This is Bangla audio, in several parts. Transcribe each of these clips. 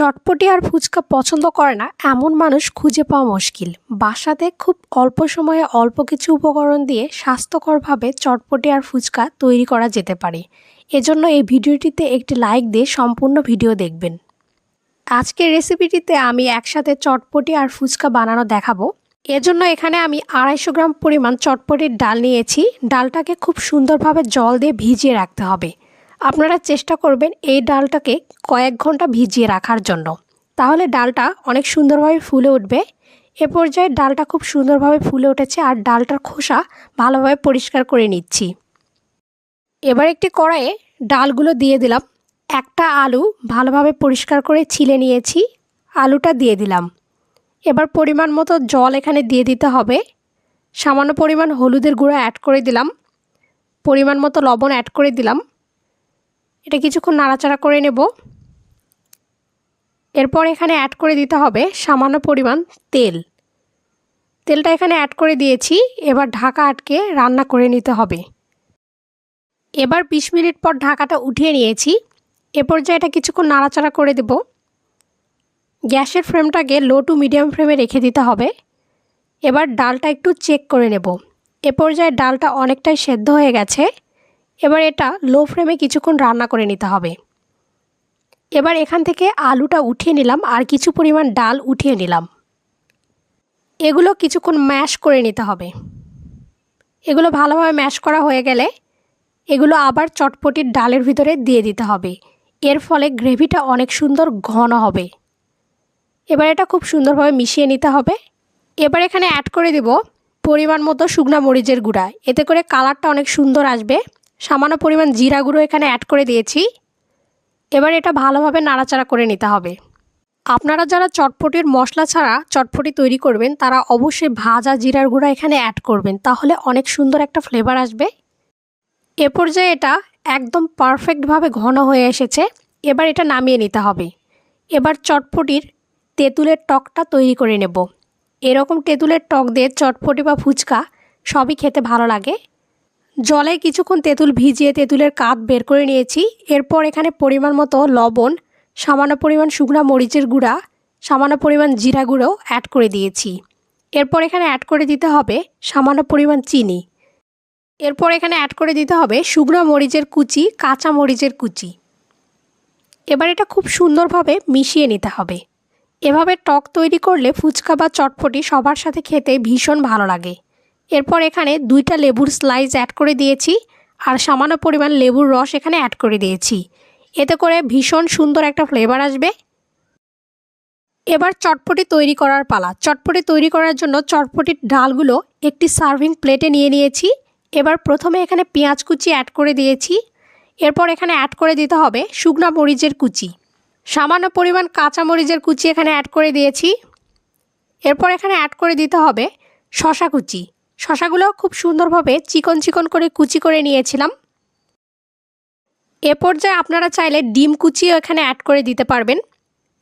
চটপটি আর ফুচকা পছন্দ করে না, এমন মানুষ খুঁজে পাওয়া মুশকিল। বাসাতে খুব অল্প সময়ে অল্প কিছু উপকরণ দিয়ে স্বাস্থ্যকরভাবে চটপটি আর ফুচকা তৈরি করা যেতে পারে। এজন্য এই ভিডিওটিতে একটি লাইক দিয়ে সম্পূর্ণ ভিডিও দেখবেন। আজকের রেসিপিটিতে আমি একসাথে চটপটি আর ফুচকা বানানো দেখাবো। এজন্য এখানে আমি আড়াইশো গ্রাম পরিমাণ চটপটির ডাল নিয়েছি। ডালটাকে খুব সুন্দরভাবে জল দিয়ে ভিজিয়ে রাখতে হবে। আপনারা চেষ্টা করবেন এই ডালটাকে কয়েক ঘণ্টা ভিজিয়ে রাখার জন্য। তাহলে ডালটা অনেক সুন্দরভাবে ফুলে উঠবে। এ পর্যায়ে ডালটা খুব সুন্দরভাবে ফুলে উঠেছে আর ডালটার খোসা ভালোভাবে পরিষ্কার করে নিচ্ছি। এবার একটি কড়াইয়ে ডালগুলো দিয়ে দিলাম। একটা আলু ভালোভাবে পরিষ্কার করে ছিলে নিয়েছি। আলুটা দিয়ে দিলাম। এবার পরিমাণ মতো জল এখানে দিয়ে দিতে হবে। সামান্য পরিমাণ হলুদের গুঁড়ো অ্যাড করে দিলাম। পরিমাণ মতো লবণ অ্যাড করে দিলাম। এটা কিছুক্ষণ নাড়াচাড়া করে নেব। এরপর এখানে অ্যাড করে দিতে হবে সামান্য পরিমাণ তেল। তেলটা এখানে অ্যাড করে দিয়েছি, এবার ঢাকা আটকে রান্না করে নিতে হবে। এবার বিশ মিনিট পর ঢাকাটা উঠিয়ে নিয়েছি। এ পর্যায়ে এটা কিছুক্ষণ নাড়াচাড়া করে দেব। গ্যাসের ফ্লেমটাকে লো টু মিডিয়াম ফ্লেমে রেখে দিতে হবে। এবার ডালটা একটু চেক করে নেব। এ পর্যায়ে ডালটা অনেকটাই সেদ্ধ হয়ে গেছে। এবার এটা লো ফ্লেমে কিছুক্ষণ রান্না করে নিতে হবে। এবার এখান থেকে আলুটা উঠিয়ে নিলাম আর কিছু পরিমাণ ডাল উঠিয়ে নিলাম। এগুলো কিছুক্ষণ ম্যাশ করে নিতে হবে। এগুলো ভালোভাবে ম্যাশ করা হয়ে গেলে এগুলো আবার চটপটির ডালের ভিতরে দিয়ে দিতে হবে। এর ফলে গ্রেভিটা অনেক সুন্দর ঘন হবে। এবার এটা খুব সুন্দরভাবে মিশিয়ে নিতে হবে। এবার এখানে অ্যাড করে দেব পরিমাণ মতো শুকনা মরিচের গুঁড়া। এতে করে কালারটা অনেক সুন্দর আসবে। সামান্য পরিমাণ জিরা গুঁড়ো এখানে অ্যাড করে দিয়েছি। এবার এটা ভালোভাবে নাড়াচাড়া করে নিতে হবে। আপনারা যারা চটপটির মশলা ছাড়া চটপটি তৈরি করবেন, তারা অবশ্যই ভাজা জিরার গুঁড়া এখানে অ্যাড করবেন, তাহলে অনেক সুন্দর একটা ফ্লেভার আসবে। এ পর্যায়ে এটা একদম পারফেক্টভাবে ঘন হয়ে এসেছে। এবার এটা নামিয়ে নিতে হবে। এবার চটপটির তেঁতুলের টকটা তৈরি করে নেব। এরকম তেঁতুলের টক দিয়ে চটপটি বা ফুচকা সবই খেতে ভালো লাগে। জলে কিছুক্ষণ তেঁতুল ভিজিয়ে তেঁতুলের কাত বের করে নিয়েছি। এরপর এখানে পরিমাণ মতো লবণ, সামান্য পরিমাণ শুকনা মরিচের গুঁড়া, সামান্য পরিমাণ জিরা গুঁড়ো অ্যাড করে দিয়েছি। এরপর এখানে অ্যাড করে দিতে হবে সামান্য পরিমাণ চিনি। এরপর এখানে অ্যাড করে দিতে হবে শুকনো মরিচের কুচি, কাঁচা মরিচের কুচি। এবার এটা খুব সুন্দরভাবে মিশিয়ে নিতে হবে। এভাবে টক তৈরি করলে ফুচকা বা চটপটি সবার সাথে খেতে ভীষণ ভালো লাগে। এরপর এখানে দুইটা লেবুর স্লাইস অ্যাড করে দিয়েছি আর সামান্য পরিমাণ লেবুর রস এখানে অ্যাড করে দিয়েছি। এতে করে ভীষণ সুন্দর একটা ফ্লেভার আসবে। এবার চটপটি তৈরি করার পালা। চটপটি তৈরি করার জন্য চটপটির ডালগুলো একটি সার্ভিং প্লেটে নিয়ে নিয়েছি। এবার প্রথমে এখানে পেঁয়াজ কুচি অ্যাড করে দিয়েছি। এরপর এখানে অ্যাড করে দিতে হবে শুকনা মরিচের কুচি। সামান্য পরিমাণ কাঁচা মরিচের কুচি এখানে অ্যাড করে দিয়েছি। এরপর এখানে অ্যাড করে দিতে হবে শশা কুচি। শশাগুলো খুব সুন্দরভাবে চিকন চিকন করে কুচি করে নিয়েছিলাম। এ পর্যায়ে আপনারা চাইলে ডিম কুচিও এখানে অ্যাড করে দিতে পারবেন।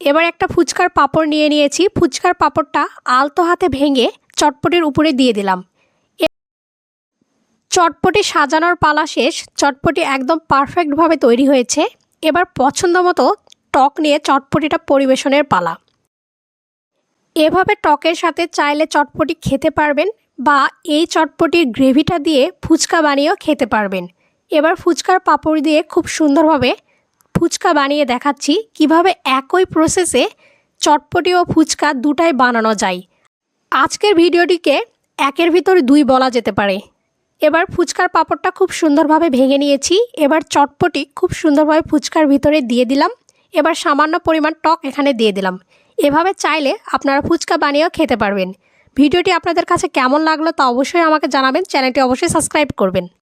এবার একটা ফুচকার পাপড় নিয়ে নিয়েছি। ফুচকার পাঁপড়টা আলতো হাতে ভেঙে চটপটির উপরে দিয়ে দিলাম। চটপটি সাজানোর পালা শেষ। চটপটি একদম পারফেক্টভাবে তৈরি হয়েছে। এবার পছন্দ মতো টক নিয়ে চটপটিটা পরিবেশনের পালা। এভাবে টকের সাথে চাইলে চটপটি খেতে পারবেন। বা এই চটপটির গ্রেভিটা দিয়ে ফুচকা বানিয়েও খেতে পারবেন। এবার ফুচকার পাঁপড় দিয়ে খুব সুন্দরভাবে ফুচকা বানিয়ে দেখাচ্ছি কীভাবে একই প্রসেসে চটপটি ও ফুচকা দুটাই বানানো যায়। আজকের ভিডিওটিকে একের ভিতর দুই বলা যেতে পারে। এবার ফুচকার পাঁপড়টা খুব সুন্দরভাবে ভেঙে নিয়েছি। এবার চটপটি খুব সুন্দরভাবে ফুচকার ভিতরে দিয়ে দিলাম। এবার সামান্য পরিমাণ টক এখানে দিয়ে দিলাম। এভাবে চাইলে আপনারা ফুচকা বানিয়েও খেতে পারবেন। ভিডিওটি আপনাদের কাছে কেমন লাগল তা অবশ্যই আমাকে জানাবেন। চ্যানেলটি অবশ্যই সাবস্ক্রাইব করবেন।